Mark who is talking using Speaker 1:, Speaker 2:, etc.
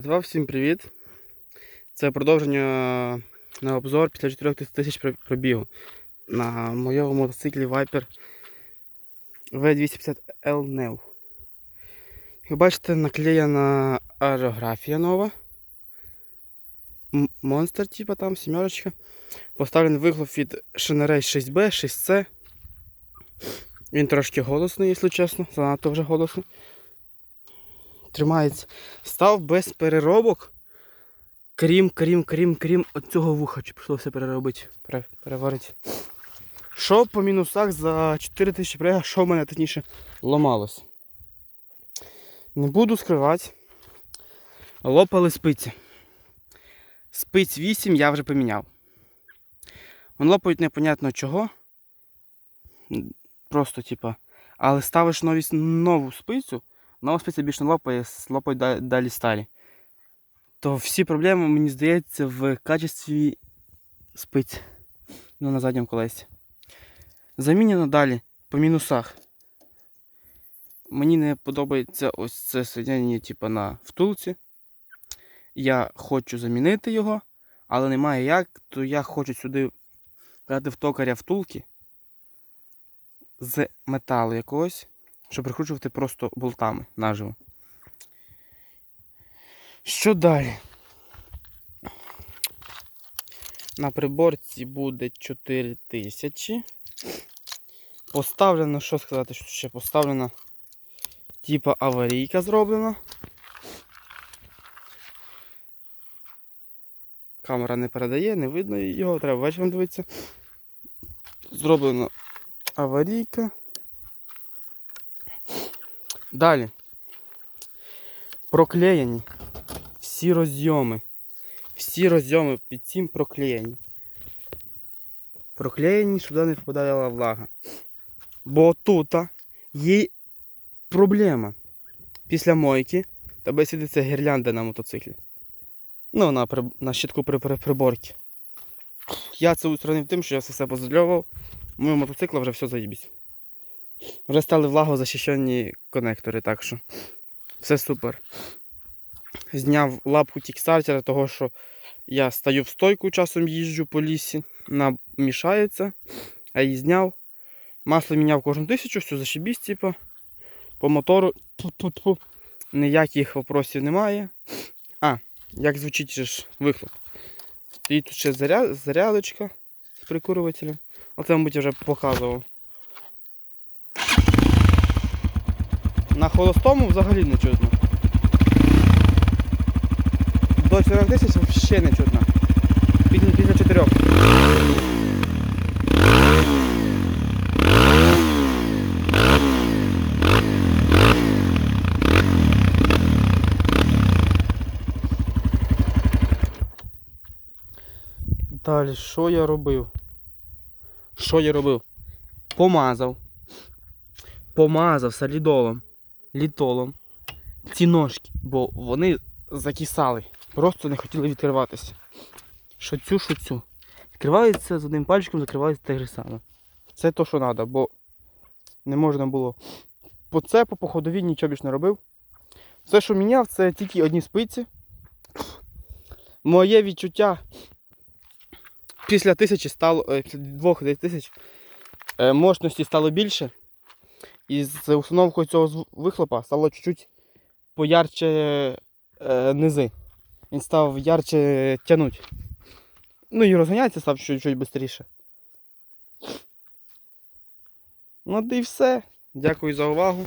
Speaker 1: Всім привіт. Це продовження на обзор після 4 тисяч пробігу на моєму мотоциклі Viper V250L Neo. Як бачите, наклеєна аерографія нова. Монстр, типа там, сімерочка. Поставлений вихлоп від Шенерей 6B, 6C. Він трошки голосний, якщо чесно, занадто вже голосний. Тримається. Став без переробок. Крім, крім, крім, крім от цього вуха, чи прийшлося переробити, переварити. Що по мінусах за 4000 прега, що в мене точніше ломалось. Не буду скривати. Лопали спиці. Спиць 8 я вже поміняв. Вон лопають непонятно чого. Просто, типа. Але ставиш нові, нову спицю, нова спиця більше не лопає, лопають да- далі старі. То всі проблеми, мені здається, в качестві спиць. Ну, на задньому колесі. Замінено далі по мінусах. Мені не подобається ось це соєднення, типу, на втулці. Я хочу замінити його, але немає як, то я хочу сюди брати в токаря втулки з металу якогось, щоб прикручувати просто болтами наживо. Що далі? На приборці буде 4000. Поставлено, що сказати, що ще поставлена типа аварійка зроблена. Камера не передає, не видно його, треба вечором дивитися. Зроблена аварійка. Далі. Проклеєні всі розйоми. Всі розйоми під цим проклеєні. Проклеєні, щоб не попадала влага. Бо тут є проблема. Після мойки тебе сидиться гірлянда на мотоциклі. Ну, на, при- на щитку при, при приборці. Я це устранив тим, що я все позадльовував. Моєму мотоцикла вже все заїбісь. Вже стали влагозахищені конектори, так що все супер. Зняв лапку тікстартера, того що я стою в стойку, часом їжджу по лісі, вона мішається, а її зняв. Масло міняв кожну тисячу, все зашибісь, типу. По мотору тьфу-тьфу-тьфу, ніяких вопросів немає. А, як звучить ж вихлоп. І тут ще заряд, зарядочка з прикурювателем. Оце, мабуть, вже показував. На холостому взагалі не чутно. До 4 тисяч взагалі не чутно. Після, після 4. Далі, що я робив? Що я робив? Помазав. Помазав солідолом, літолом ці ножки, бо вони закисали. Просто не хотіли відкриватися. Що цю, що цю. Відкривається з одним пальчиком, закривається те ж саме. Це то, що треба, бо не можна було. По цепу, по ходовій нічого більш не робив. Все, що міняв, це тільки одні спиці. Моє відчуття після тисячі стало, е, після двох тисяч е, мощності стало більше. І з установкою цього вихлопа стало чуть-чуть поярче е, низи. Він став ярче тягнути. Ну і розганяється став чуть-чуть швидше. Ну і все. Дякую за увагу.